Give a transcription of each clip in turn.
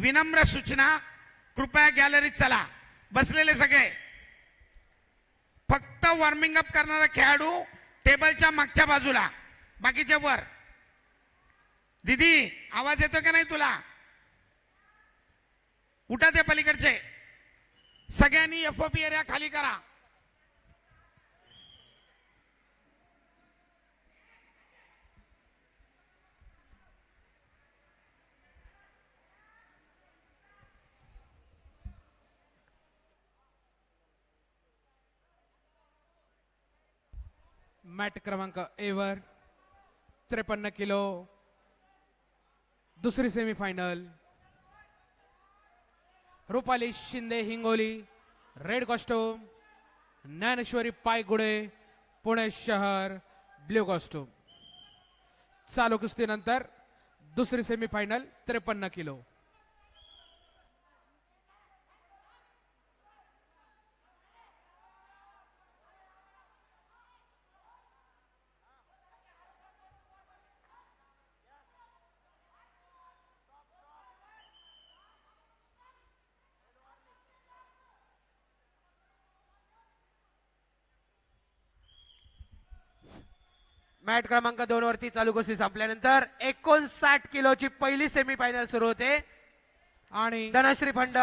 विनम्र सूचना. कृपया गॅलरीत चला. बसलेले सगळे. फक्त वॉर्मिंग अप करणारा खेळाडू टेबलच्या मागच्या बाजूला. बाकीच्या वर. दीदी आवाज येतो का नाही तुला? उठा ते पलीकडचे. सगळ्यांनी एफओपी एरिया खाली करा. मॅट क्रमांक एवर त्रेपन्न किलो. दुसरी semifinal Rupali Shinde Hingoli red costume Dnyaneshwari Paygude Pune शहर ब्ल्यू कॉस्ट्यूम चालू कुस्तीनंतर दुसरी सेमीफायनल त्रेपन्न किलो. मॅट क्रमांक दोन वरती चालू कुस्ती संपल्यानंतर एकोणसाठ किलोची पहिली सेमीफायनल सुरू होते. आणि Dhanashri Phand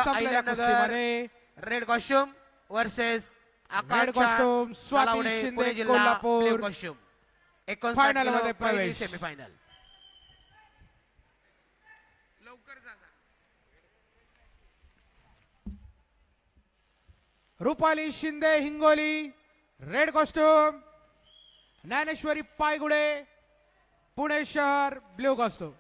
red costume versus Kolhapur. Costume एकोणसाठमध्ये पहिली. सेमीफायनल लवकर जा रुपाली शिंदे हिंगोली रेड कॉस्ट्यूम ज्ञानेश्वरी पायगुडे पुणे शहर ब्ल्यू कॉस्टो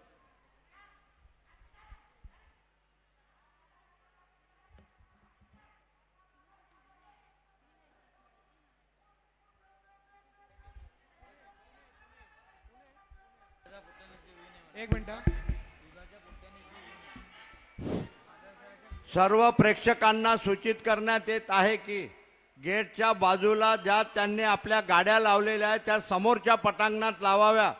एक मिनिट. सर्व प्रेक्षकांना सूचित करण्यात येत आहे की गेटच्या बाजूला ज्या त्यांनी आपल्या गाड्या लावलेल्या आहेत त्या समोरच्या पटांगणात लावाव्या.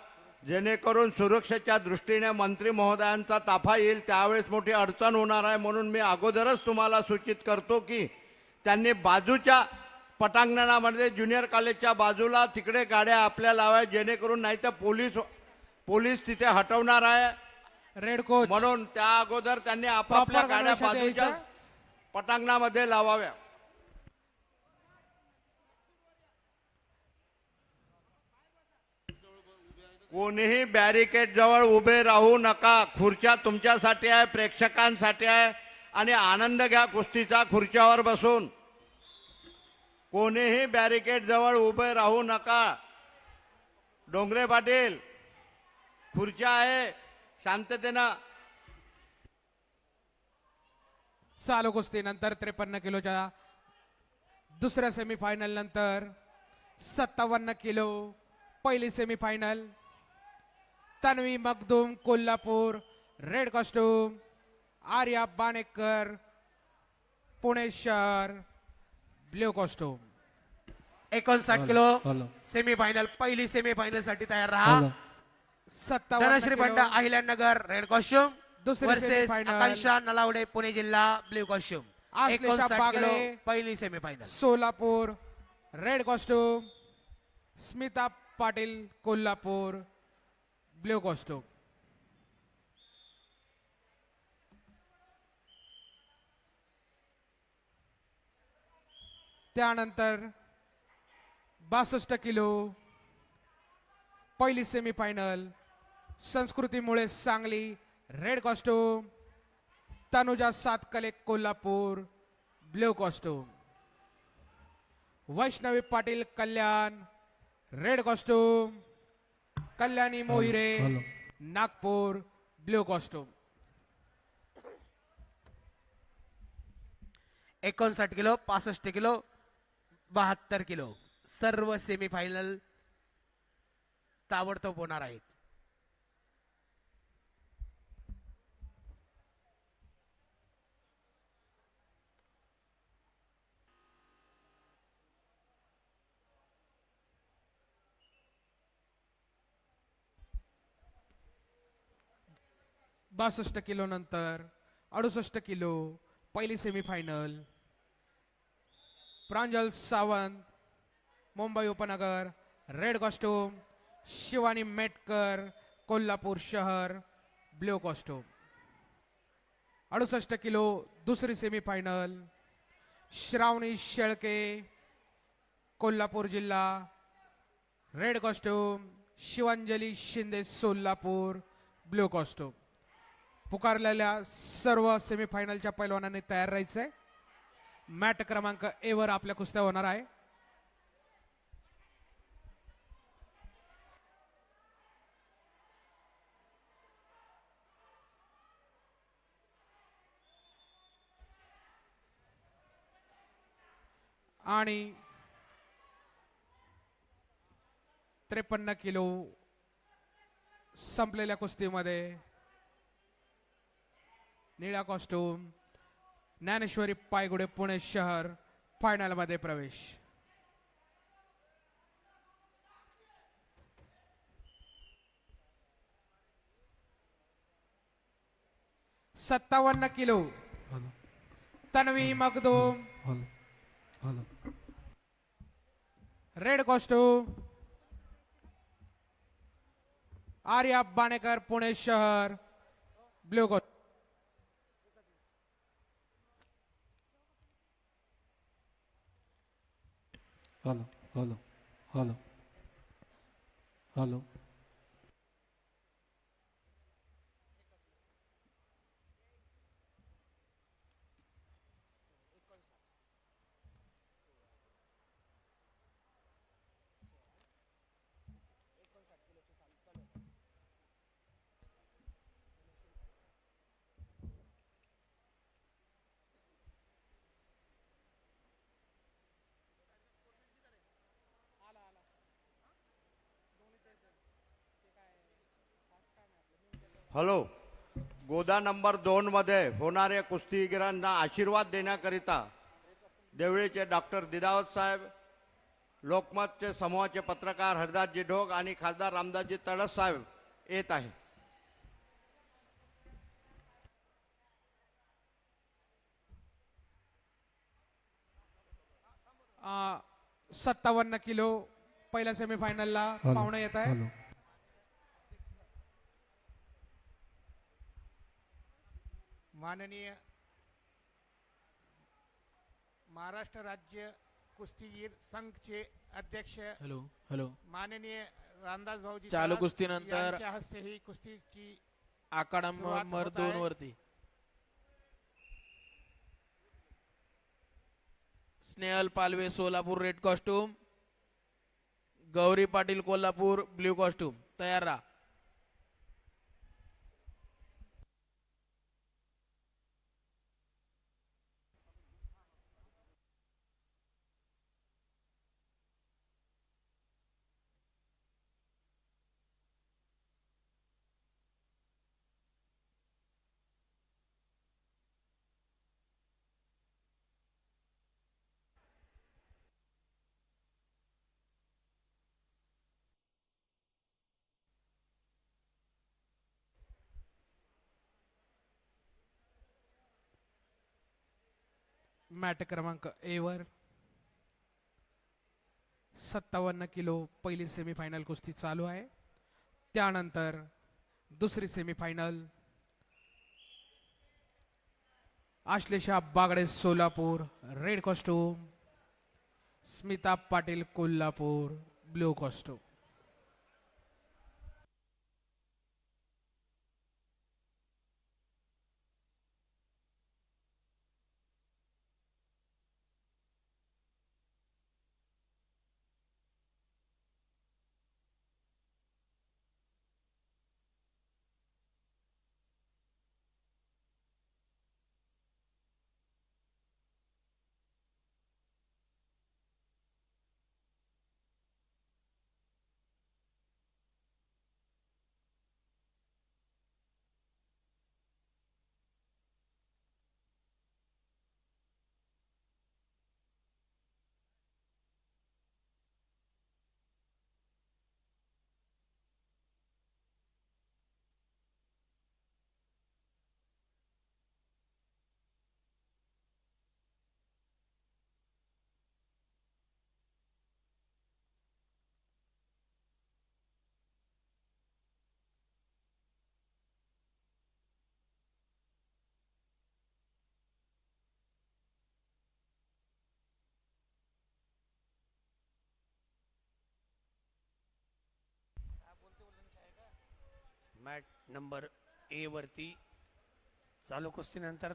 जेणेकरून सुरक्षेच्या दृष्टीने मंत्री महोदयांचा ताफा येईल त्यावेळेस मोठी अडचण होणार आहे. म्हणून मी अगोदरच तुम्हाला सूचित करतो की त्यांनी बाजूच्या पटांगणामध्ये ज्युनियर कॉलेजच्या बाजूला तिकडे गाड्या आपल्या लावाव्या जेणेकरून नाही तर पोलीस पोलीस तिथे हटवणार आहे. रेड कोच म्हणून त्या अगोदर त्यांनी आपापल्या गाड्या बाजूच्या. पटांगणामध्ये लावाव्या. कोणीही बॅरिकेड जवळ उभे राहू नका. खुर्च्या तुमच्यासाठी आहे प्रेक्षकांसाठी आहे. आणि आनंद घ्या कुस्तीचा खुर्च्यावर बसून. कोणीही बॅरिकेड जवळ उभे राहू नका. डोंगरे पाटील खुर्च्या आहे. शांततेनं. चालू कुस्ती नंतर त्रेपन्न किलोच्या दुसऱ्या सेमीफायनल नंतर सत्तावन्न किलो पहिली semifinal Tanvi Magdum Kolhapur red costume Arya Banekar Pune शहर ब्ल्यू कॉस्ट्यूम. एकोणसाठ किलो सेमीफायनल पहिली सेमीफायनलसाठी तयार राहा. Dhanashri kilo. Ahilyanagar red costume. दुसरी. आकांक्षा नलावडे पुणे जिल्हा ब्ल्यू कॉस्ट्युम. एकोणसाठ किलो. पहिली semifinal Solapur red costume. Smita Patil Kolhapur. Blue costume त्यानंतर बासष्ट किलो पहिली सेमीफायनल संस्कृतीमुळे Sangli red costume Tanuja Satkale Kolhapur blue costume Vaishnavi Patil Kalyan red costume Kalyani Mohire Nagpur blue costume. एकोणसाठ किलो पासष्ट किलो बहात्तर किलो. सर्व semifinal ताबडतोब होणार आहेत. बासष्ट किलो नंतर अडुसष्ट किलो पहिली सेमीफायनल प्रांजल सावंत मुंबई उपनगर रेड कॉस्ट्यूम शिवानी मेटकर कोल्हापूर शहर ब्ल्यू कॉस्ट्यूम अडुसष्ट किलो दुसरी सेमीफायनल श्रावणी शेळके कोल्हापूर जिल्हा red costume Shivanjali Shinde Solapur blue costume पुकारलेल्या सर्व सेमीफायनलच्या पैलवानांनी तयार राहायचंय. मॅट क्रमांक ए वर आपल्या कुस्त्या होणार आहे. आणि त्रेपन्न किलो संपलेल्या कुस्तीमध्ये निळा कॉस्ट्यूम ज्ञानेश्वरी पायगुडे पुणे शहर फायनलमध्ये प्रवेश. सत्तावन्न kilo. Tanvi Magdum red costume Arya Banekar Pune शहर. Blue costume hello hello hello hello hello Goda number दोन मध्ये होणाऱ्या कुस्तीगिरांना आशीर्वाद देण्याकरिता देवळीचे डॉक्टर दिदावत साहेब लोकमतचे समूहाचे पत्रकार हरदासजी ढोक आणि खासदार रामदासजी तडस साहेब येत आहे सत्तावन्न किलो पहिल्या सेमीफायनलला पाहुणे येत आहे माननीय महाराष्ट्र राज्य कुस्तीगीर संघचे अध्यक्ष हॅलो हॅलो. माननीय रामदास भाऊजी चालू तळस कुस्तीनंतर यांच्या हस्ते ही कुस्तीची आखाडा सुरुवात नंबर होत दोन आहे. वरती Snehal Palve Solapur red costume. Gauri Patil Kolhapur blue costume. तयार राहा. मॅट क्रमांक ए वर. सत्तावन्न किलो पहिली सेमीफायनल कुस्ती चालू आहे. त्यानंतर दुसरी semifinal Ashlesha Bagade Solapur red costume Smita Patil Kolhapur blue costume mat number A वरती चालू कुस्तीनंतर